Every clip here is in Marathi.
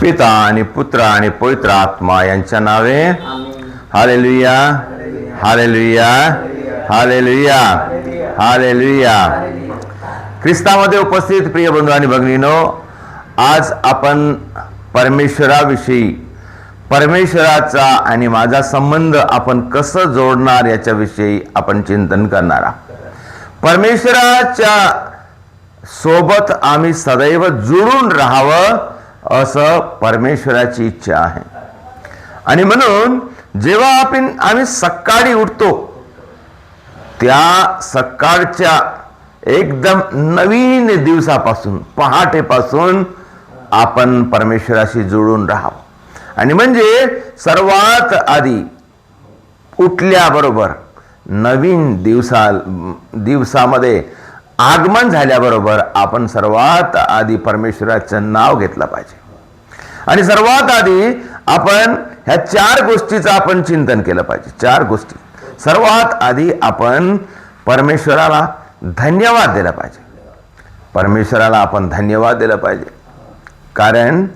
पिता आणि पुत्र आणि पवित्र आत्मा यांच्या नावे. Amen hallelujah. Hallelujah. Hallelujah. Hallelujah. ख्रिस्तामध्ये उपस्थित प्रिय बंधू आणि भगिनीनो आज आपण परमेश्वराविषयी परमेश्वराचा आणि माझा संबंध आपण कसं जोडणार याच्याविषयी आपण चिंतन करणार आहोत. परमेश्वराच्या सोबत आम्ही सदैव जुळून राहावं असं परमेश्वराची इच्छा आहे. आणि म्हणून जेव्हा आपण आम्ही सकाळी उठतो त्या सकाळच्या एकदम नवीन दिवसापासून पहाटेपासून आपण परमेश्वराशी जुळून राहावं. आणि म्हणजे सर्वात आधी उठल्याबरोबर नवीन दिवसा दिवसामध्ये आगमन झाल्याबरोबर आपण सर्वात आधी परमेश्वराचं नाव घेतलं पाहिजे. आणि सर्वात आधी आपण ह्या चार गोष्टीचं आपण चिंतन केलं पाहिजे. चार गोष्टी. सर्वात आधी आपण परमेश्वराला धन्यवाद दिला पाहिजे. परमेश्वराला आपण धन्यवाद दिला पाहिजे. कारण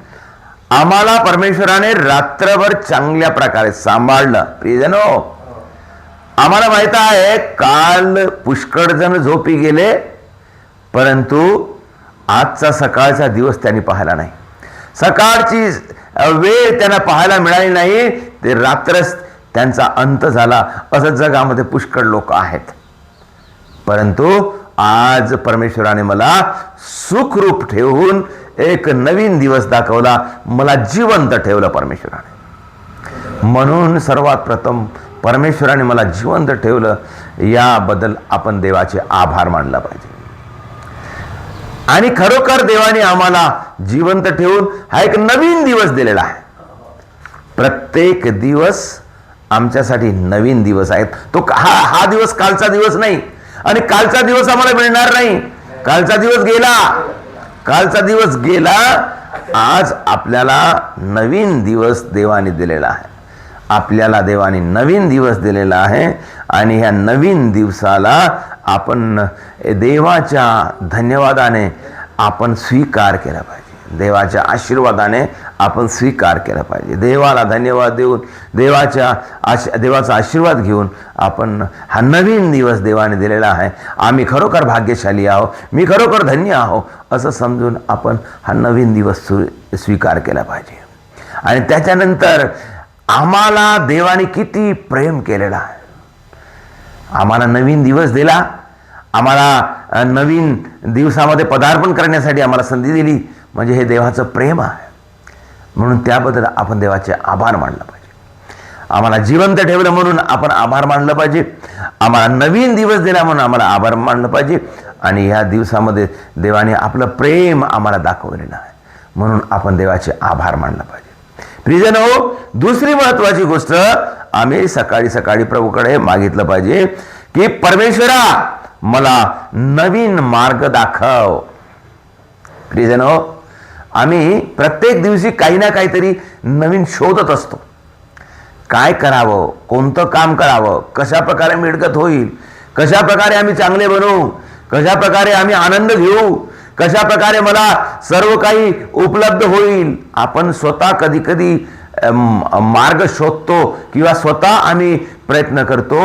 आम्हाला परमेश्वराने रात्रभर चांगल्या प्रकारे सांभाळलं. प्रियजनो आम्हाला माहीत आहे काल पुष्कळ जण झोपी गेले. परंतु आजचा सकाळचा दिवस त्यांनी पाहिला नाही. सकाळची वेळ त्यांना पाहायला मिळाली नाही ते रात्रच त्यांचा अंत झाला. असं जगामध्ये पुष्कळ लोक आहेत. परंतु आज परमेश्वराने मला सुखरूप ठेवून एक नवीन दिवस दाखवला. मला जिवंत ठेवलं परमेश्वराने. म्हणून सर्वात प्रथम परमेश्वराने मला जिवंत ठेवलं. याबद्दल आपण देवाचे आभार मानला पाहिजे. आणि खरोखर देवाने आम्हाला जिवंत ठेवून हा एक नवीन दिवस दिलेला आहे. प्रत्येक दिवस आमच्यासाठी नवीन दिवस आहेत. तो हा हा दिवस कालचा दिवस नाही. आणि कालचा दिवस आम्हाला मिळणार नाही. कालचा दिवस गेला. कालचा दिवस गेला आज आपल्याला नवीन दिवस देवाने दिलेला आहे. आपल्याला देवाने नवीन दिवस दिलेला आहे आणि ह्या नवीन दिवसाला आपण देवाच्या धन्यवादाने आपण स्वीकार केला पाहिजे. देवाच्या आशीर्वादाने आपण स्वीकार केला पाहिजे. देवाला धन्यवाद देऊन देवाच्या आश देवाचा आशीर्वाद घेऊन आपण हा नवीन दिवस देवाने दिलेला आहे. आम्ही खरोखर भाग्यशाली आहो मी खरोखर धन्य आहो असं समजून आपण हा नवीन दिवस सु स्वीकार केला पाहिजे. आणि त्याच्यानंतर आम्हाला देवाने किती प्रेम केलेला आहे. आम्हाला नवीन दिवस दिला. आम्हाला नवीन दिवसामध्ये पदार्पण करण्यासाठी आम्हाला संधी दिली. म्हणजे हे देवाचं प्रेम आहे. म्हणून त्याबद्दल आपण देवाचे आभार मानलं पाहिजे. आम्हाला जिवंत ठेवलं म्हणून आपण आभार मानलं पाहिजे. आम्हाला नवीन दिवस दिला म्हणून आम्हाला आभार मानलं पाहिजे. आणि ह्या दिवसामध्ये देवाने आपलं प्रेम आम्हाला दाखवलेलं आहे. म्हणून आपण देवाचे आभार मानलं पाहिजे. प्रिजन हो दुसरी महत्त्वाची गोष्ट आम्ही सकाळी सकाळी प्रभूकडे मागितलं पाहिजे की परमेश्वरा मला नवीन मार्ग दाखव. प्रिजन आम्ही प्रत्येक दिवशी काही ना काहीतरी नवीन शोधत असतो. काय करावं? कोणतं काम करावं? कशा प्रकारे मिळकत होईल? कशा प्रकारे आम्ही चांगले बनवू? कशा प्रकारे आम्ही आनंद घेऊ? कशा प्रकारे मला सर्व काही उपलब्ध होईल? आपण स्वतः कधी कधी मार्ग शोधतो किंवा स्वतः आम्ही प्रयत्न करतो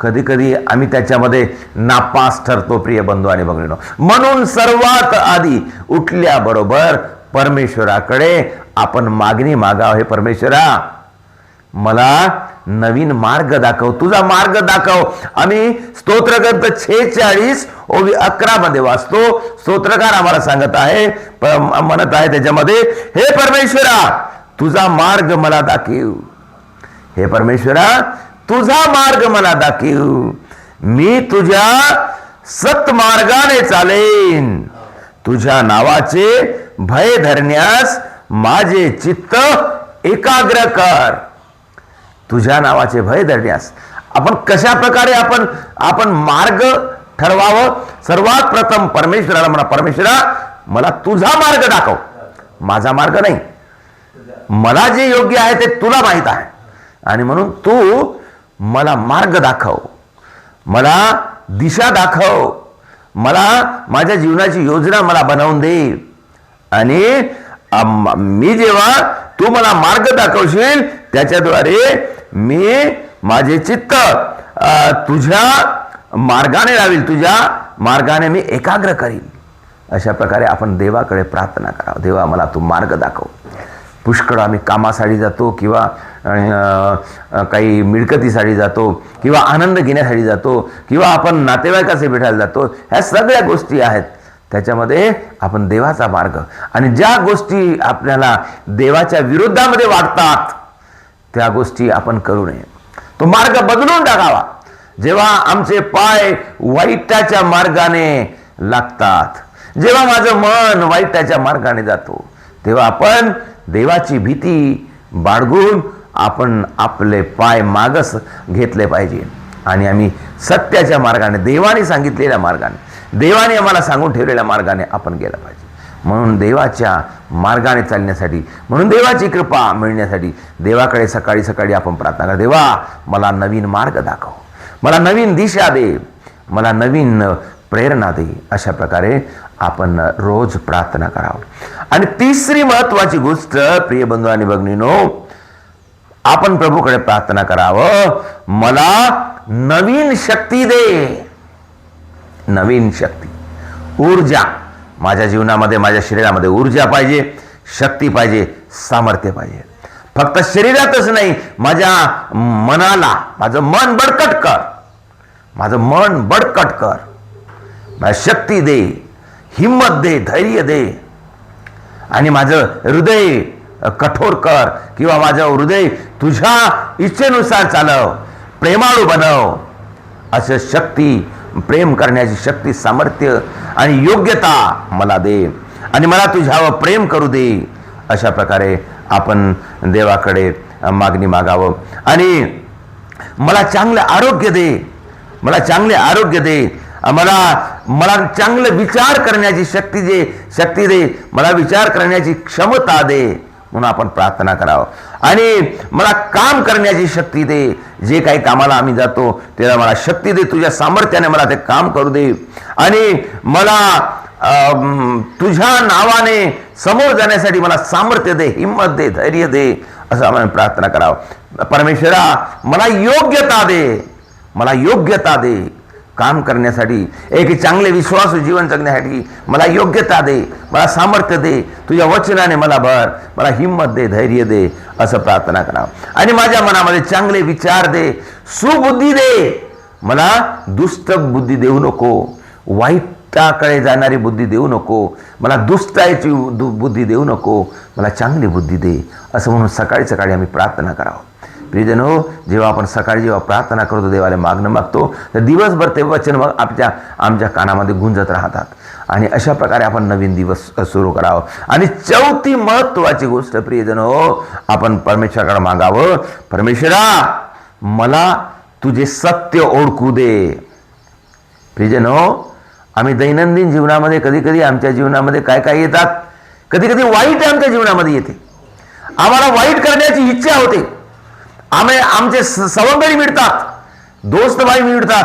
कधी कधी आम्ही त्याच्यामध्ये नापास ठरतो प्रिय बंधू आणि भगिनीनो म्हणून सर्वात आधी उठल्याबरोबर परमेश्वराकडे आपण मागणी मागाव. हे परमेश्वरा मला नवीन मार्ग दाखव. तुझा मार्ग दाखव. आम्ही स्तोत्रग्रंथ छेचाळीस ओवी अकरा मध्ये वाचतो. स्तोत्रकार आम्हाला सांगत आहे म्हणत आहे त्याच्यामध्ये हे परमेश्वरा तुझा मार्ग मला दाखीव. हे परमेश्वरा तुझा मार्ग मला दाखीव. मी तुझ्या सत्मार्गाने चालेन. तुझ्या नावाचे भय धरण्यास माझे चित्त एकाग्र कर. तुझ्या नावाचे भय धरण्यास. आपण कशा प्रकारे आपण आपण मार्ग ठरवावं? सर्वात प्रथम परमेश्वराला म्हणा परमेश्वरा मला तुझा मार्ग दाखव. माझा मार्ग नाही. मला जे योग्य आहे ते तुला माहीत आहे. आणि म्हणून तू मला मार्ग दाखव. मला दिशा दाखव. मला माझ्या जीवनाची योजना मला बनवून दे. आणि मी जेव्हा तू मला मार्ग दाखवशील त्याच्याद्वारे मी माझे चित्त तुझ्या मार्गाने लावील. तुझ्या मार्गाने मी एकाग्र करील. अशा प्रकारे आपण देवाकडे प्रार्थना करावं. देवा मला तू मार्ग दाखव. पुष्कळ आम्ही कामासाठी जातो किंवा काही मिळकतीसाठी जातो किंवा आनंद घेण्यासाठी जातो किंवा आपण नातेवाईकाचे भेटायला जातो ह्या सगळ्या गोष्टी आहेत. त्याच्यामध्ये आपण देवाचा मार्ग आणि ज्या गोष्टी आपल्याला देवाच्या विरोधामध्ये वाटतात त्या गोष्टी आपण करू नये. तो मार्ग बदलून टाकावा. जेव्हा आमचे पाय वाईटाच्या मार्गाने लागतात जेव्हा माझं मन वाईटाच्या मार्गाने जातो तेव्हा आपण देवाची भीती बाळगून आपण आपले पाय मागस घेतले पाहिजे. आणि आम्ही सत्याच्या मार्गाने देवाने सांगितलेल्या मार्गाने देवाने आम्हाला सांगून ठेवलेल्या मार्गाने आपण गेलं पाहिजे. म्हणून देवाच्या मार्गाने चालण्यासाठी म्हणून देवाची कृपा मिळण्यासाठी देवाकडे सकाळी सकाळी आपण प्रार्थना करा. देवा मला नवीन मार्ग दाखव. मला नवीन दिशा दे. मला नवीन प्रेरणा देईल अशा प्रकारे आपण रोज प्रार्थना करावं. आणि तिसरी महत्वाची गोष्ट प्रिय बंधू आणि भगिनीनो आपण प्रभूकडे प्रार्थना करावं. मला नवीन शक्ती दे. नवीन शक्ती. ऊर्जा. माझ्या जीवनामध्ये माझ्या शरीरामध्ये ऊर्जा पाहिजे शक्ती पाहिजे सामर्थ्य पाहिजे. फक्त शरीरातच नाही माझ्या मनाला माझं मन बडकट कर. माझं मन बडकट कर. शक्ती दे हिंमत दे धैर्य दे. आणि माझं हृदय कठोर कर किंवा माझं हृदय तुझ्या इच्छेनुसार चालव प्रेमाळू बनव. असं शक्ती प्रेम करण्याची शक्ती सामर्थ्य आणि योग्यता मला दे. आणि मला तुझ्यावर प्रेम करू दे. अशा प्रकारे आपण देवाकडे मागणी मागावं. आणि मला चांगलं आरोग्य दे. मला चांगले आरोग्य दे. मला मला चांगलं विचार करण्याची शक्ती दे शक्ती दे. मला विचार करण्याची क्षमता दे म्हणून आपण प्रार्थना करावं. आणि मला काम करण्याची शक्ती दे. जे काही कामाला आम्ही जातो त्याला मला शक्ती दे. तुझ्या सामर्थ्याने मला ते काम करू दे. आणि मला तुझ्या नावाने समोर जाण्यासाठी मला सामर्थ्य दे हिंमत दे धैर्य दे असं आपण प्रार्थना करावं. परमेश्वरा मला योग्यता दे. मला योग्यता दे. काम करण्यासाठी एक चांगले विश्वास जीवन जगण्यासाठी मला योग्यता दे मला सामर्थ्य दे तुझ्या वचनाने मला भर मला हिंमत दे धैर्य दे असं प्रार्थना करावं आणि माझ्या मनामध्ये चांगले विचार दे सुबुद्धी दे. मला दुष्ट बुद्धी देऊ नको वाईटाकडे जाणारी बुद्धी देऊ नको मला दुष्टायची दु- बुद्धी देऊ नको मला चांगली बुद्धी दे असं म्हणून सकाळी सकाळी आम्ही प्रार्थना करावं. प्रियजनो जेव्हा आपण सकाळी जेव्हा प्रार्थना करतो देवाला मागणं मागतो तर दिवसभर ते वचन मग आपल्या आमच्या कानामध्ये गुंजत राहतात. आणि अशा प्रकारे आपण नवीन दिवस सुरू करावं. आणि चौथी महत्त्वाची गोष्ट प्रियजनो आपण परमेश्वराकडे मागावं. परमेश्वरा मला तुझे सत्य ओळखू दे. प्रियजनो आम्ही दैनंदिन जीवनामध्ये कधी कधी आमच्या जीवनामध्ये काय काय येतात? कधी कधी वाईट आमच्या जीवनामध्ये येते. आम्हाला वाईट करण्याची इच्छा होते. आम्ही आमचे स- सवंगडी मिळतात दोस्त भाई मिळतात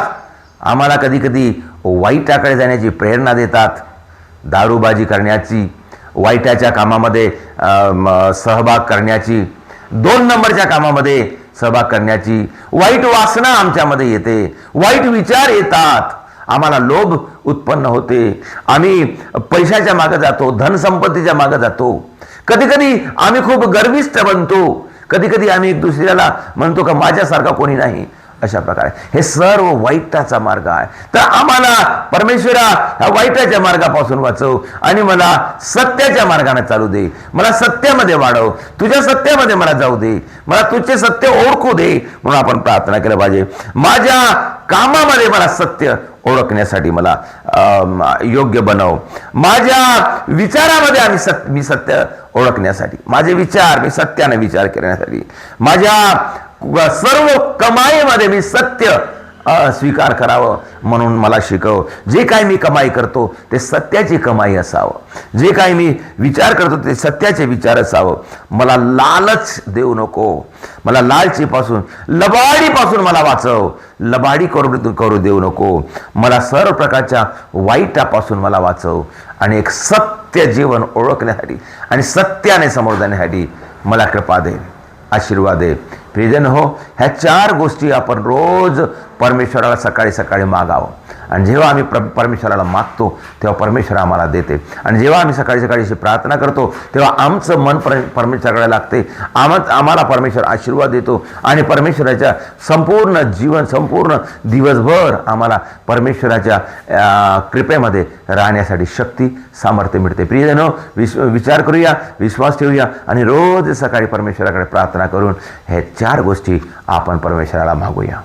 आम्हाला कधी कधी वाईटाकडे जाण्याची प्रेरणा देतात. दारूबाजी करण्याची वाईटाच्या कामामध्ये सहभाग करण्याची दोन नंबरच्या कामामध्ये सहभाग करण्याची वाईट वासना आमच्यामध्ये येते. वाईट विचार येतात. आम्हाला लोभ उत्पन्न होते. आम्ही पैशाच्या मागे जातो धनसंपत्तीच्या मागे जातो. कधी कधी आम्ही खूप गर्विष्ट बनतो. कधी कधी आम्ही एक दुसऱ्याला म्हणतो का माझ्यासारखा कोणी नाही. अशा प्रकारे. हे सर्व वाईटाचा मार्ग आहे. तर आम्हाला परमेश्वरा ह्या वाईटाच्या मार्गापासून वाचव आणि मला सत्याच्या मार्गाने चालू दे. मला सत्यामध्ये वाढव. तुझ्या सत्यामध्ये मला जाऊ दे. मला तुझे सत्य ओळखू दे म्हणून आपण प्रार्थना केलं पाहिजे. माझ्या कामामध्ये मला सत्य ओळखण्यासाठी मला योग्य बनव. माझ्या विचारामध्ये आम्ही सत्य मी सत्य ओळखण्यासाठी. माझे विचार मी सत्याने विचार करण्यासाठी. माझ्या सर्व कमाईमध्ये मी सत्य स्वीकार करावं म्हणून मला शिकव. जे काही मी कमाई करतो ते सत्याची कमाई असावं. जे काही मी विचार करतो ते सत्याचे विचार असावं. मला लालच देऊ नको. मला लालचीपासून लबाडीपासून मला वाचव. लबाडी करू करू देऊ नको. मला सर्व प्रकारच्या वाईटापासून मला वाचव. आणि एक सत्य जीवन ओळखण्यासाठी आणि सत्याने समोर जाण्यासाठी मला कृपा दे आशीर्वाद दे. प्रियजन हो ह्या चार गोष्टी आपण रोज परमेश्वराला सकाळी सकाळी मागावं. आणि जेव्हा आम्ही प्र परमेश्वराला मागतो तेव्हा परमेश्वर आम्हाला देते. आणि जेव्हा आम्ही सकाळी सकाळी अशी प्रार्थना करतो तेव्हा आमचं मन पर परमेश्वराकडे लागते. आम आम्हाला परमेश्वर आशीर्वाद देतो. आणि परमेश्वराच्या संपूर्ण जीवन संपूर्ण दिवसभर आम्हाला परमेश्वराच्या कृपेमध्ये राहण्यासाठी शक्ती सामर्थ्य मिळते. प्रियजनो हो, विश्व विचार करूया विश्वास ठेवूया आणि रोज सकाळी परमेश्वराकडे प्रार्थना करून हे चार गोष्टी आपण परमेश्वराला मागूया.